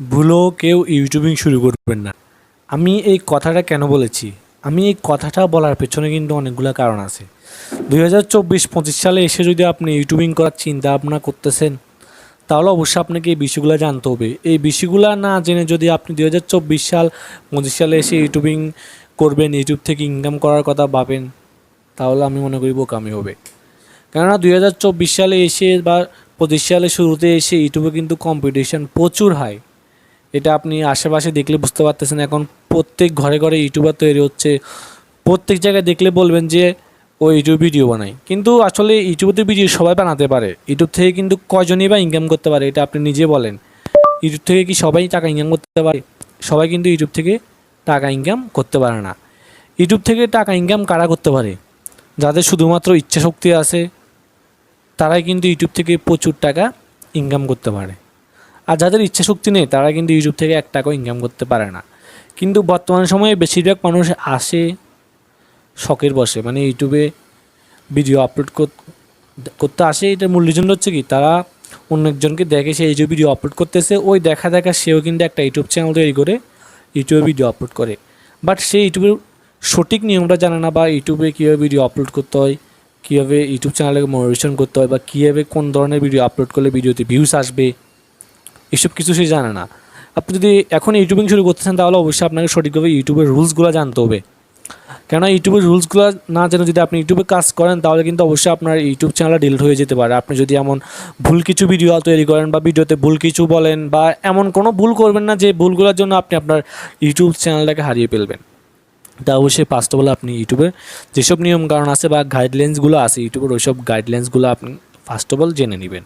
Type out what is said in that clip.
ভুলেও কেউ ইউটিউবিং শুরু করবেন না। আমি এই কথাটা কেন বলেছি? আমি এই কথাটা বলার পেছনে কিন্তু অনেকগুলো কারণ আছে। দুই হাজার চব্বিশ পঁচিশ সালে এসে যদি আপনি ইউটিউবিং করার চিন্তা ভাবনা করতেছেন, তাহলে অবশ্যই আপনাকে এই বিষয়গুলো জানতে হবে। এই বিষয়গুলো না জেনে যদি আপনি দুই হাজার চব্বিশ সাল, পঁচিশ সালে এসে ইউটিউবিং করবেন ইউটিউব থেকে ইনকাম করার কথা ভাবেন, তাহলে আমি মনে করি বোকামি হবে। কেননা দুই হাজার চব্বিশ সালে এসে বা পঁচিশ সালে শুরুতে এসে ইউটিউবে কিন্তু কম্পিটিশান প্রচুর হয় এটা আপনি আশেপাশে দেখলে বুঝতে পারতেছেন। এখন প্রত্যেক ঘরে ঘরে ইউটিউবার তৈরি হচ্ছে। প্রত্যেক জায়গায় দেখলে বলবেন যে, ও ইউটিউব ভিডিও বানায়। কিন্তু আসলে ইউটিউবে ভিডিও সবাই বানাতে পারে। ইউটিউব থেকে কিন্তু কয়জনই বা ইনকাম করতে পারে, এটা আপনি নিজে বলেন। ইউটিউব থেকে কি সবাই টাকা ইনকাম করতে পারে? সবাই কিন্তু ইউটিউব থেকে টাকা ইনকাম করতে পারে না। ইউটিউব থেকে টাকা ইনকাম কারা করতে পারে? যাদের শুধুমাত্র ইচ্ছা শক্তি আছে, তারাই কিন্তু ইউটিউব থেকে প্রচুর টাকা ইনকাম করতে পারে। আর যাদের ইচ্ছা শক্তি নেই, তারা কিন্তু ইউটিউব থেকে এক টাকাও ইনকাম করতে পারে না। কিন্তু বর্তমান সময়ে বেশিরভাগ মানুষ আসে, শখের বসে। মানে ইউটিউবে ভিডিও আপলোড করতে আসে। এটার মূল রিজন হচ্ছে কি, তারা অন্য একজনকে দেখে, সে ইউটিউব ভিডিও আপলোড করতেছে, ওই দেখা দেখা সেও কিন্তু একটা ইউটিউব চ্যানেল তৈরি করে ইউটিউবে ভিডিও আপলোড করে। বাট সে ইউটিউবের সঠিক নিয়মটা জানে না বা ইউটিউবে কীভাবে ভিডিও আপলোড করতে হয়, কীভাবে ইউটিউব চ্যানেলে মনিটেশন করতে হয় বা কীভাবে কোন ধরনের ভিডিও আপলোড করলে ভিডিওতে ভিউস আসবে। এসব কিছু সে জানে না। আপনি যদি এখন ইউটিউবিং শুরু করতে চান, তাহলে অবশ্যই আপনাকে সঠিকভাবে ইউটিউবের রুলসগুলো জানতে হবে। কেননা ইউটিউবের রুলসগুলো না জেনে যদি আপনি ইউটিউবে কাজ করেন, তাহলে কিন্তু অবশ্যই আপনার ইউটিউব চ্যানেল ডিলিট হয়ে যেতে পারে। আপনি যদি এমন ভুল কিছু ভিডিও তৈরি করেন বা ভিডিওতে ভুল কিছু বলেন বা এমন কোনো ভুল করবেন না যে ভুলগুলোর জন্য আপনি আপনার ইউটিউব চ্যানেলটাকে হারিয়ে ফেলবেন, তা অবশ্যই ফার্স্ট অফ অল আপনি ইউটিউবের যেসব নিয়ম কারণ আছে বা গাইডলাইন্সগুলো আছে, ইউটিউবের ওইসব গাইডলাইন্সগুলো আপনি ফার্স্ট অফ অল জেনে নেবেন।